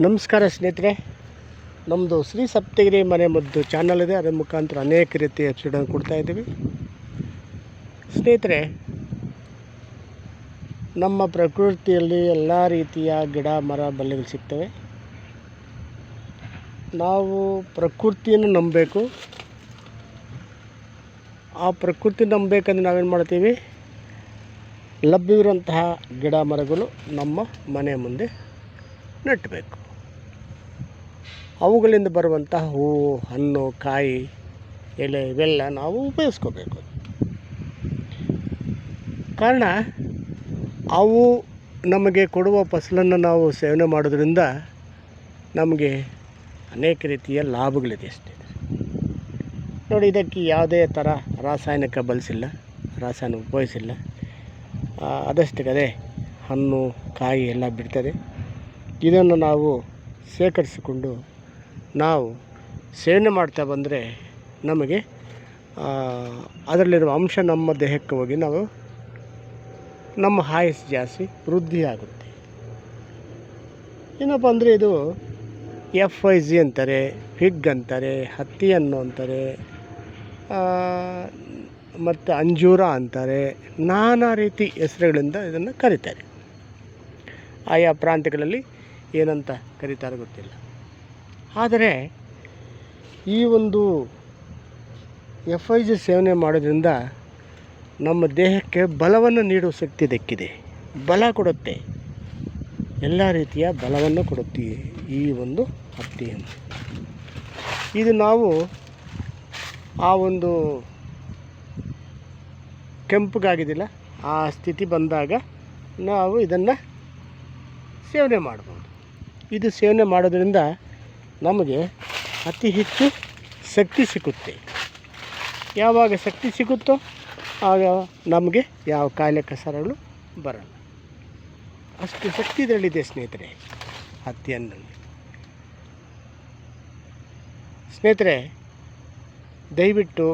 ನಮಸ್ಕಾರ ಸ್ನೇಹಿತರೆ ನಮ್ಮದು ಶ್ರೀ ಸಪ್ತಗಿರಿ ಮನೆ ಮದ್ದು ಚಾನಲ್ ಇದೆ ಅದರ ಮುಖಾಂತರ ಅನೇಕ ರೀತಿಯ ಕೊಡ್ತಾ ಇದ್ದೀವಿ. ಸ್ನೇಹಿತರೆ, ನಮ್ಮ ಪ್ರಕೃತಿಯಲ್ಲಿ ಎಲ್ಲ ರೀತಿಯ ಗಿಡ, ಮರ, ಬಳ್ಳಿಗಳು ಸಿಗ್ತವೆ. ನಾವು ಪ್ರಕೃತಿಯನ್ನು ನಂಬಬೇಕು. ಆ ಪ್ರಕೃತಿ ನಂಬಬೇಕಂದ್ರೆ ನಾವೇನು ಮಾಡ್ತೀವಿ? ಲಭ್ಯವಿರುವಂತಹ ಗಿಡ ಮರಗಳು ನಮ್ಮ ಮನೆ ಮುಂದೆ ನೆಟ್ಟಬೇಕು. ಅವುಗಳಿಂದ ಬರುವಂತಹ ಹೂವು, ಹಣ್ಣು, ಕಾಯಿ, ಎಲೆ ಇವೆಲ್ಲ ನಾವು ಉಪಯೋಗಿಸ್ಕೋಬೇಕು. ಕಾರಣ, ಅವು ನಮಗೆ ಕೊಡುವ ಫಸಲನ್ನು ನಾವು ಸೇವನೆ ಮಾಡೋದ್ರಿಂದ ನಮಗೆ ಅನೇಕ ರೀತಿಯ ಲಾಭಗಳಿದೆ ಅಷ್ಟೇ. ನೋಡಿ, ಇದಕ್ಕೆ ಯಾವುದೇ ಥರ ರಾಸಾಯನಿಕ ಬಳಸಿಲ್ಲ, ರಾಸಾಯನಿಕ ಉಪಯೋಗಿಸಿಲ್ಲ. ಅದಷ್ಟಕ್ಕದೇ ಅದಷ್ಟಕ್ಕೆ ಅದೇ ಹಣ್ಣು, ಕಾಯಿ ಎಲ್ಲ ಬಿಡ್ತದೆ. ಇದನ್ನು ನಾವು ಶೇಖರಿಸಿಕೊಂಡು ನಾವು ಸೇವನೆ ಮಾಡ್ತಾ ಬಂದರೆ ನಮಗೆ ಅದರಲ್ಲಿರುವ ಅಂಶ ನಮ್ಮ ದೇಹಕ್ಕೆ ಹೋಗಿ ನಾವು ನಮ್ಮ ಆಯಸ್ಸು ಜಾಸ್ತಿ ವೃದ್ಧಿ ಆಗುತ್ತೆ ಏನಪ್ಪ ಅಂದರೆ ಇದು ಎಫ್ ಐ ಜಿ ಅಂತಾರೆ, ಫಿಗ್ ಅಂತಾರೆ, ಹತ್ತಿ ಹಣ್ಣು ಅಂತಾರೆ ಮತ್ತು ಅಂಜೂರ ಅಂತಾರೆ, ನಾನಾ ರೀತಿ ಹೆಸರುಗಳಿಂದ ಇದನ್ನು ಕರೀತಾರೆ. ಆಯಾ ಪ್ರಾಂತ್ಯಗಳಲ್ಲಿ ಏನಂತ ಕರೀತಾರೆ ಗೊತ್ತಿಲ್ಲ. ಆದರೆ ಈ ಒಂದು ಎಫ್ ಐ ಜಿ ಸೇವನೆ ಮಾಡೋದ್ರಿಂದ ನಮ್ಮ ದೇಹಕ್ಕೆ ಬಲವನ್ನು ನೀಡುವ ಶಕ್ತಿ ದಕ್ಕಿದೆ. ಬಲ ಕೊಡುತ್ತೆ. ಎಲ್ಲ ರೀತಿಯ ಬಲವನ್ನು ಕೊಡುತ್ತೀವಿ ಈ ಒಂದು ಹತ್ತಿಯನ್ನು ಇದು ನಾವು ಆ ಒಂದು ಕೆಂಪಗಾಗಿದ್ದಿಲ್ಲ, ಆ ಸ್ಥಿತಿ ಬಂದಾಗ ನಾವು ಇದನ್ನು ಸೇವನೆ ಮಾಡ್ಬೋದು. ಇದು ಸೇವನೆ ಮಾಡೋದರಿಂದ ನಮಗೆ ಅತಿ ಹೆಚ್ಚು ಶಕ್ತಿ ಸಿಗುತ್ತೆ. ಯಾವಾಗ ಶಕ್ತಿ ಸಿಗುತ್ತೋ ಆಗ ನಮಗೆ ಯಾವ ಕಾಯಿಲೆ ಕಸರಗಳು ಬರಲ್ಲ. ಅಷ್ಟು ಶಕ್ತಿ ಇದರಲ್ಲಿದೆ ಸ್ನೇಹಿತರೆ ಹತ್ತಿಯನ್ನಲ್ಲಿ ಸ್ನೇಹಿತರೆ, ದಯವಿಟ್ಟು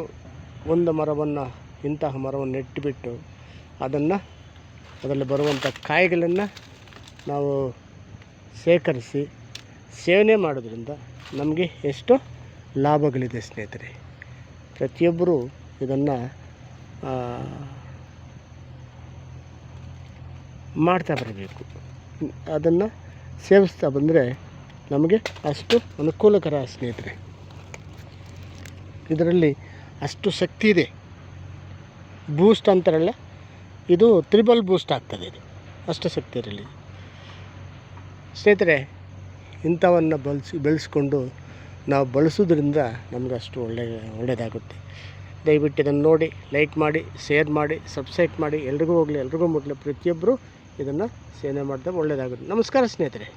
ಒಂದು ಮರವನ್ನು, ಇಂತಹ ಮರವನ್ನು ನೆಟ್ಟುಬಿಟ್ಟು ಅದನ್ನು ಅದರಲ್ಲಿ ಬರುವಂಥ ಕಾಯಿಗಳನ್ನು ನಾವು ಶೇಖರಿಸಿ ಸೇವನೆ ಮಾಡೋದ್ರಿಂದ ನಮಗೆ ಎಷ್ಟು ಲಾಭಗಳಿದೆ ಸ್ನೇಹಿತರೆ. ಪ್ರತಿಯೊಬ್ಬರು ಇದನ್ನು ಮಾಡ್ತಾ ಬರಬೇಕು. ಅದನ್ನು ಸೇವಿಸ್ತಾ ಬಂದರೆ ನಮಗೆ ಅಷ್ಟು ಅನುಕೂಲಕರ ಸ್ನೇಹಿತರೆ. ಇದರಲ್ಲಿ ಅಷ್ಟು ಶಕ್ತಿ ಇದೆ. ಬೂಸ್ಟ್ ಅಂತಾರಲ್ಲ, ಇದು ತ್ರಿಬಲ್ ಬೂಸ್ಟ್ ಆಗ್ತದೆ ಇದು. ಅಷ್ಟು ಶಕ್ತಿ ಇದರಲ್ಲಿ. ಸ್ನೇಹಿತರೆ, ಇಂಥವನ್ನು ಬಳಸಿ, ಬೆಳೆಸ್ಕೊಂಡು ನಾವು ಬಳಸೋದ್ರಿಂದ ನಮ್ಗೆ ಅಷ್ಟು ಒಳ್ಳೆ, ಒಳ್ಳೆಯದಾಗುತ್ತೆ. ದಯವಿಟ್ಟು ಇದನ್ನು ನೋಡಿ, ಲೈಕ್ ಮಾಡಿ, ಶೇರ್ ಮಾಡಿ, ಸಬ್ಸ್ಕ್ರೈಬ್ ಮಾಡಿ. ಎಲ್ರಿಗೂ ಹೋಗಲಿ, ಎಲ್ರಿಗೂ ಮುಟ್ಲಿ. ಪ್ರತಿಯೊಬ್ಬರು ಇದನ್ನು ಸೇವನೆ ಮಾಡಿದಾಗ ಒಳ್ಳೆಯದಾಗುತ್ತೆ. ನಮಸ್ಕಾರ ಸ್ನೇಹಿತರೆ.